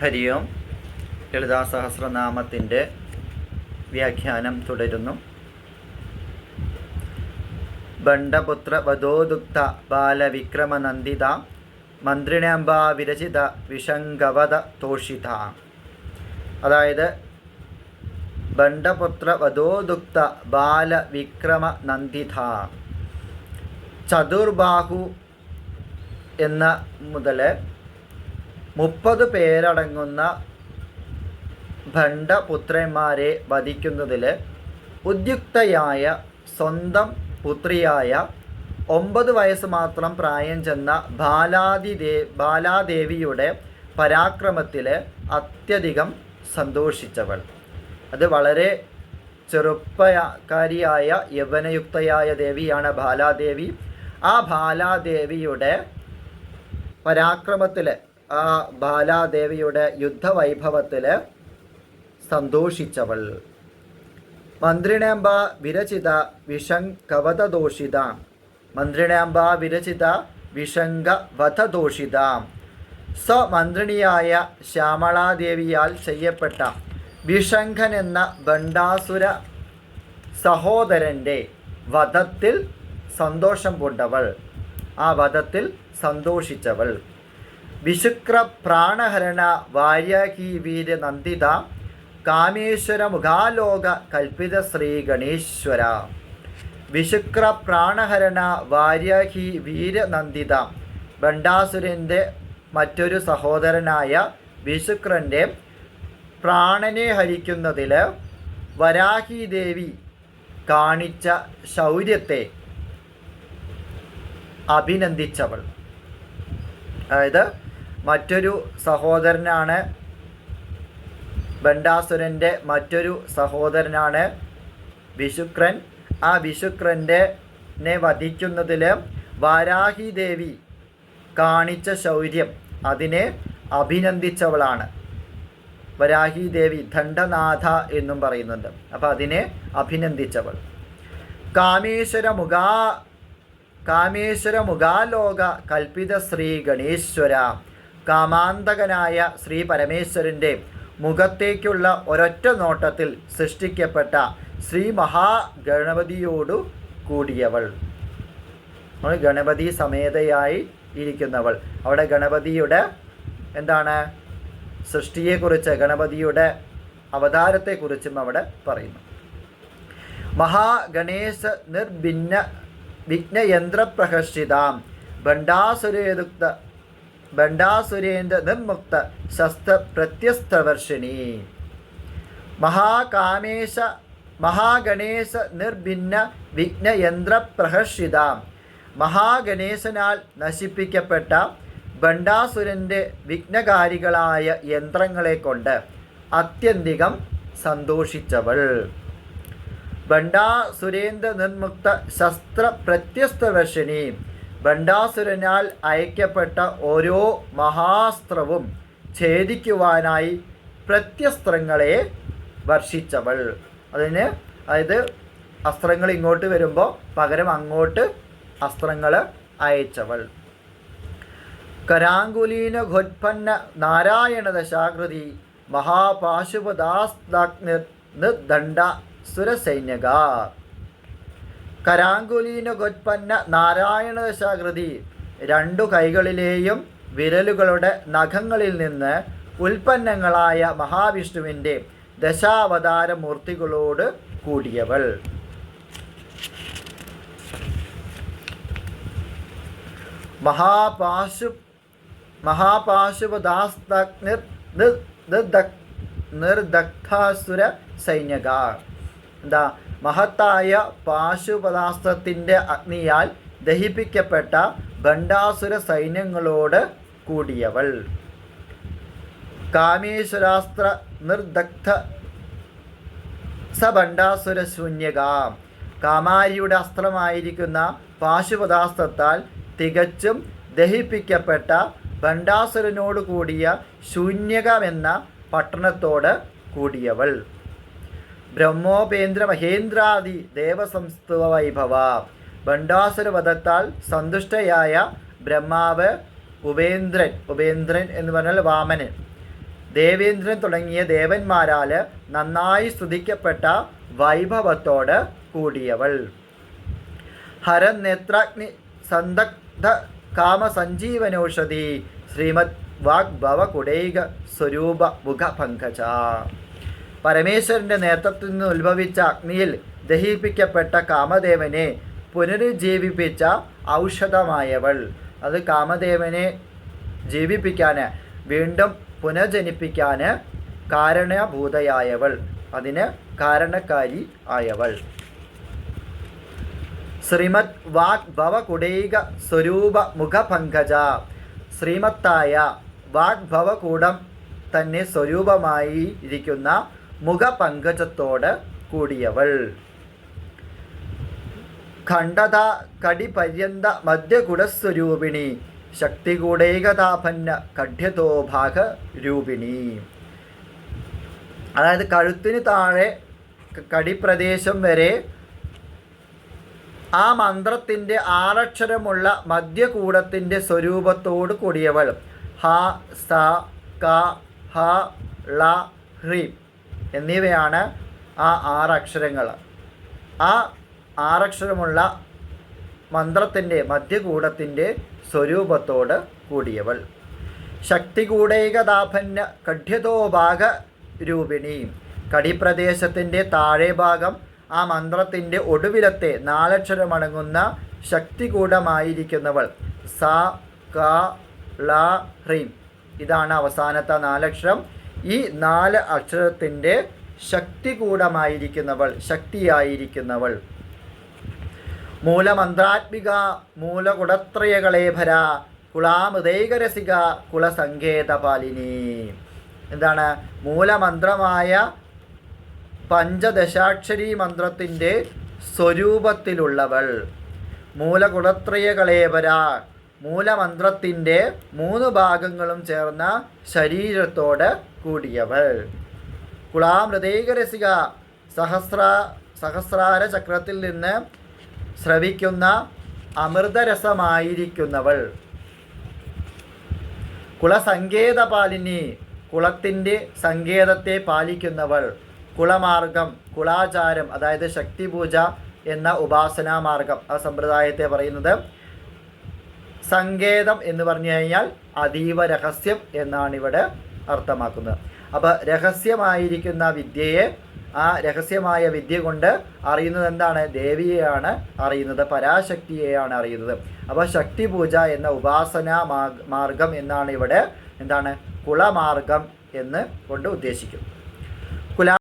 ഹരി ഓം ലളിതാ സഹസ്രനാമത്തിന്റെ വ്യാഖ്യാനം തുടരുന്നു. ബണ്ഡപുത്ര വധോദുക്ത ബാലവിക്രമനന്ദിത മന്ത്രിണാംബ വിരചിത വിഷങ്കവത തോഷിത. അതായത് ബണ്ഡപുത്ര വധോദുക്ത ബാലവിക്രമനന്ദിത ചതുർബാഹു എന്ന മുതൽ മുപ്പത് പേരടങ്ങുന്ന ഭണ്ഡപുത്രന്മാരെ വധിക്കുന്നതിൽ ഉദ്യുക്തയായ സ്വന്തം പുത്രിയായ ഒമ്പത് വയസ്സ് മാത്രം പ്രായം ചെന്ന ബാലാദിദേ ബാലാദേവിയുടെ പരാക്രമത്തിൽ അത്യധികം സന്തോഷിച്ചവൾ. അത് വളരെ ചെറുപ്പക്കാരിയായ യവനയുക്തയായ ദേവിയാണ് ബാലാദേവി. ആ ബാലാദേവിയുടെ പരാക്രമത്തിൽ ആ ബാലാദേവിയുടെ യുദ്ധവൈഭവത്തിൽ സന്തോഷിച്ചവൾ. മന്ത്രിണാംബ വിരചിത വിഷങ്കവതദോഷിത മന്ത്രിണാംബ വിരചിത വിഷങ്കവധദോഷിത സ്വമന്ത്രിണിയായ ശ്യാമളാദേവിയാൽ ചെയ്യപ്പെട്ട വിഷങ്കൻ എന്ന ബണ്ടാസുര സഹോദരന്റെ വധത്തിൽ സന്തോഷം കൊണ്ടവൾ. ആ വധത്തിൽ സന്തോഷിച്ചവൾ. വിശുക്ര പ്രാണഹരണ വാര്യാഹി വീര നന്ദിത കാമേശ്വര മുഖാലോക കൽപ്പിത ശ്രീ ഗണേശ്വര. വിശുക്ര പ്രാണഹരണ വാര്യാഹി വീരനന്ദിത ബണ്ടാസുരന്റെ മറ്റൊരു സഹോദരനായ വിശുക്രന്റെ പ്രാണനെ ഹരിക്കുന്നതിൽ വരാഹി ദേവി കാണിച്ച ശൗര്യത്തെ അഭിനന്ദിച്ചവൾ. അതായത് മറ്റൊരു സഹോദരനാണ് ബണ്ടാസുരന്റെ മറ്റൊരു സഹോദരനാണ് വിശുക്രൻ. ആ വിശുക്രന്റെ വധിക്കുന്നതിൽ വാരാഹി ദേവി കാണിച്ച ശൗര്യം അതിനെ അഭിനന്ദിച്ചവളാണ്. വരാഹി ദേവി ദണ്ഡനാഥ എന്നും പറയുന്നുണ്ട്. അപ്പോൾ അതിനെ അഭിനന്ദിച്ചവൾ. കാമേശ്വര മുഖാ കാമേശ്വര മുഖാലോക കൽപ്പിത ശ്രീ ഗണേശ്വര. കാമാന്തകനായ ശ്രീ പരമേശ്വരന്റെ മുഖത്തേക്കുള്ള ഒരൊറ്റ നോട്ടത്തിൽ സൃഷ്ടിക്കപ്പെട്ട ശ്രീ മഹാഗണപതിയോടു കൂടിയവൾ. ഗണപതി സമേതയായി ഇരിക്കുന്നവൾ. അവിടെ ഗണപതിയുടെ എന്താണ്? സൃഷ്ടിയെക്കുറിച്ച് ഗണപതിയുടെ അവതാരത്തെക്കുറിച്ചും അവിടെ പറയുന്നു. മഹാഗണേശ നിർഭിന്ന വിഘ്നയന്ത്രപ്രഹർഷിതാം. ഭണ്ഡാസുരേതുക്ത ഭണ്ഡാസുരേന്ദ്ര നിർമുക്ത ശസ്ത്ര പ്രത്യസ്തവർഷിണി മഹാകാമേശ മഹാഗണേശ നിർഭിന്ന വിഘ്നയന്ത്രപ്രഹർഷിതാം. മഹാഗണേശനാൽ നശിപ്പിക്കപ്പെട്ട ഭണ്ഡാസുരന്റെ വിഘ്നകാരികളായ യന്ത്രങ്ങളെ കൊണ്ട് അത്യന്തികം സന്തോഷിച്ചവൾ. ഭണ്ഡാസുരേന്ദ്ര നിർമുക്ത ശസ്ത്ര പ്രത്യസ്തവർഷിണി ഭണ്ഡാസുരനാൽ അയക്കപ്പെട്ട ഓരോ മഹാസ്ത്രവും ഛേദിക്കുവാനായി പ്രത്യസ്ത്രങ്ങളെ വർഷിച്ചവൾ. അതിന് അതായത് അസ്ത്രങ്ങൾ ഇങ്ങോട്ട് വരുമ്പോൾ പകരം അങ്ങോട്ട് അസ്ത്രങ്ങൾ അയച്ചവൾ. കരാങ്കുലീന ഘോത്പന്ന നാരായണ ദശാകൃതി മഹാപാശുപദാസ്ദണ്ഡ സുരസൈന്യക കരാങ്കുലീന ഘോത്പന്ന നാരായണ ദശാകൃതി രണ്ടു കൈകളിലെയും വിരലുകളുടെ നഖങ്ങളിൽ നിന്ന് ഉൽപ്പന്നങ്ങളായ മഹാവിഷ്ണുവിന്റെ ദശാവതാര മൂർത്തികളോട് കൂടിയവൾ. മഹാപാശു മഹാപാശുപദാസ്തഗ്നിർ നിർദഗ്ധാസുര സൈന്യക എന്താ? മഹത്തായ പാശുപദാസ്ത്രത്തിന്റെ അഗ്നിയാൽ ദഹിപ്പിക്കപ്പെട്ട ഭണ്ഡാസുര സൈന്യങ്ങളോട് കൂടിയവൾ. കാമേശ്വരാസ്ത്ര നിർദഗ്ധ സഭണ്ഡാസുര ശൂന്യക. കാമാരിയുടെ അസ്ത്രമായിരിക്കുന്ന പാശുപദാസ്ത്രത്താൽ തികച്ചും ദഹിപ്പിക്കപ്പെട്ട ഭണ്ഡാസുരനോട് കൂടിയ ശൂന്യകമെന്ന പട്ടണത്തോട് കൂടിയവൾ. ബ്രഹ്മോപേന്ദ്ര മഹേന്ദ്രാദി ദേവസംസ്തുവ വൈഭവ. ഭണ്ഡാസുരവധത്താൽ സന്തുഷ്ടയായ ബ്രഹ്മാവ് ഉപേന്ദ്രൻ ഉപേന്ദ്രൻ എന്ന് പറഞ്ഞാൽ വാമനൻ ദേവേന്ദ്രൻ തുടങ്ങിയ ദേവന്മാരാൽ നന്നായി സ്തുതിക്കപ്പെട്ട വൈഭവത്തോട് കൂടിയവൾ. ഹര നേത്രാഗ്നി സന്ദഗ്ധ കാമസഞ്ജീവനൌഷധി ശ്രീമദ് വാഗ്ഭവ കുടൈക സ്വരൂപ മുഖപങ്കജ. പരമേശ്വരന്റെ നേതൃത്വത്തിൽ നിന്ന് ഉത്ഭവിച്ച അഗ്നിയിൽ ദഹിപ്പിക്കപ്പെട്ട കാമദേവനെ പുനരുജ്ജീവിപ്പിച്ച ഔഷധമായവൾ. അത് കാമദേവനെ ജീവിപ്പിക്കാൻ വീണ്ടും പുനർജനിപ്പിക്കാൻ കാരണഭൂതയായവൾ. അതിന് കാരണക്കാരി ആയവൾ. ശ്രീമത് വാഗ് ഭവകുടൈക സ്വരൂപ മുഖപങ്കജ. ശ്രീമത്തായ വാഗ് ഭവകൂടം തന്നെ സ്വരൂപമായി ഇരിക്കുന്ന മുഖപങ്കജത്തോട് കൂടിയവൾ. ഖണ്ഡത കടിപര്യന്ത മധ്യകുടസ്വരൂപിണി. ശക്തി കൂടേകതാപന്ന കഠ്യതോഭാഗ രൂപിണി. അതായത് കഴുത്തിന് താഴെ കടിപ്രദേശം വരെ ആ മന്ത്രത്തിന്റെ ആറക്ഷരമുള്ള മധ്യകൂടത്തിന്റെ സ്വരൂപത്തോട് കൂടിയവൾ. ഹ സ ക ഹ ള ഹ്രീം. എന്നിവയാണ് ആ ആറക്ഷരങ്ങൾ. ആ ആറക്ഷരമുള്ള മന്ത്രത്തിന്റെ മധ്യകൂടത്തിന്റെ സ്വരൂപത്തോട് കൂടിയവൾ. ശക്തികൂടൈകതാപന്യ കഠ്യതോഭാഗ രൂപിണി. കടിപ്രദേശത്തിന്റെ താഴെ ഭാഗം ആ മന്ത്രത്തിന്റെ ഒടുവിലത്തെ നാലക്ഷരമടങ്ങുന്ന ശക്തികൂടമായിരിക്കുന്നവൾ. സ ക ള ഹ്രീം. ഇതാണ് അവസാനത്തെ നാലക്ഷരം. ഈ നാല് അക്ഷരത്തിന്റെ ശക്തി കൂടമായിരിക്കുന്നവൾ ശക്തിയായിരിക്കുന്നവൾ. മൂലമന്ത്രാത്മിക മൂലകുടത്രയകളേഭര കുളാമൃതൈകരസിക കുളസങ്കേതപാലിനി. എന്താണ്? മൂലമന്ത്രമായ പഞ്ചദശാക്ഷരി മന്ത്രത്തിന്റെ സ്വരൂപത്തിലുള്ളവൾ. മൂലകുടത്രയകളേവര മൂലമന്ത്രത്തിന്റെ മൂന്ന് ഭാഗങ്ങളും ചേർന്ന ശരീരത്തോട് കൂടിയവൾ. കുളാമൃതൈകരസിക സഹസ്ര സഹസ്രാര ചക്രത്തിൽ നിന്ന് ശ്രവിക്കുന്ന അമൃതരസമായിരിക്കുന്നവൾ. കുളസങ്കേതപാലിനി കുളത്തിന്റെ സങ്കേതത്തെ പാലിക്കുന്നവൾ. കുളമാർഗം കുളാചാരം അതായത് ശക്തിപൂജ എന്ന ഉപാസനാ മാർഗം ആ സമ്പ്രദായത്തെ പറയുന്നത് സങ്കേതം എന്ന് പറഞ്ഞു കഴിഞ്ഞാൽ അതീവ രഹസ്യം എന്നാണ് ഇവിടെ അർത്ഥമാക്കുന്നത്. അപ്പോൾ രഹസ്യമായിരിക്കുന്ന വിദ്യയെ ആ രഹസ്യമായ വിദ്യ കൊണ്ട് അറിയുന്നത് എന്താണ്? ദേവിയെയാണ് അറിയുന്നത് പരാശക്തിയെയാണ് അറിയുന്നത്. അപ്പോൾ ശക്തി പൂജ എന്ന ഉപാസനാ മാർഗം എന്നാണ് ഇവിടെ എന്താണ്? കുളമാർഗം എന്ന് കൊണ്ട് ഉദ്ദേശിക്കും.